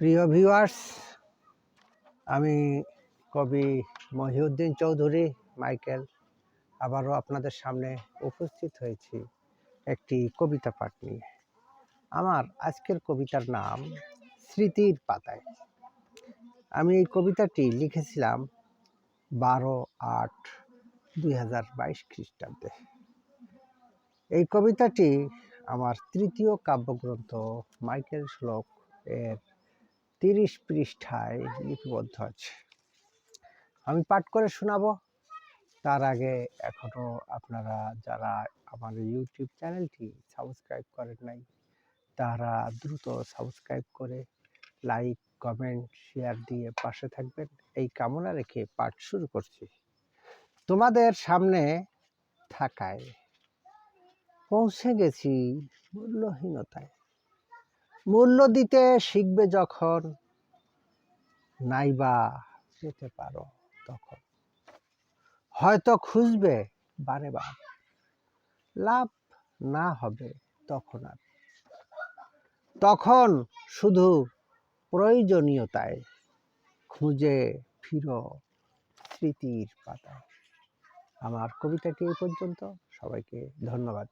প্রিয় ভিউয়ার্স আমি কবি মহিউদ্দিন চৌধুরী, মাইকেল, আবারও আপনাদের সামনে উপস্থিত হয়েছি একটি কবিতা পাঠ নিয়ে। আমার আজকের কবিতার নাম স্মৃতির পাতায়। আমি এই কবিতাটি লিখেছিলাম বারো আট দুই হাজার বাইশ খ্রিস্টাব্দে। এই কবিতাটি আমার তৃতীয় কাব্যগ্রন্থ মাইকেল শ্লোক এর তিরিশ পৃষ্ঠায় লিপিবদ্ধ আছে। আমি পাঠ করে শোনাবো। তার আগে এখনও আপনারা যারা আমার ইউটিউব চ্যানেলটি সাবস্ক্রাইব করেন নাই, তারা দ্রুত সাবস্ক্রাইব করে লাইক, কমেন্ট, শেয়ার দিয়ে পাশে থাকবেন। এই কামনা রেখে পাঠ শুরু করছি। তোমাদের সামনে থাকায় পৌঁছে গেছি মূল্যহীনতায়। মূল্য দিতে শিখবে যখন, নাইবা পেতে পারো তখন। হয়তো খুঁজবে বারে বার। লাভ না হবে তখন আর। তখন শুধু প্রয়োজনীয়তায় খুঁজে ফিরো স্মৃতির পাতায়। আমার কবিতাটি এই পর্যন্ত। সবাইকে ধন্যবাদ।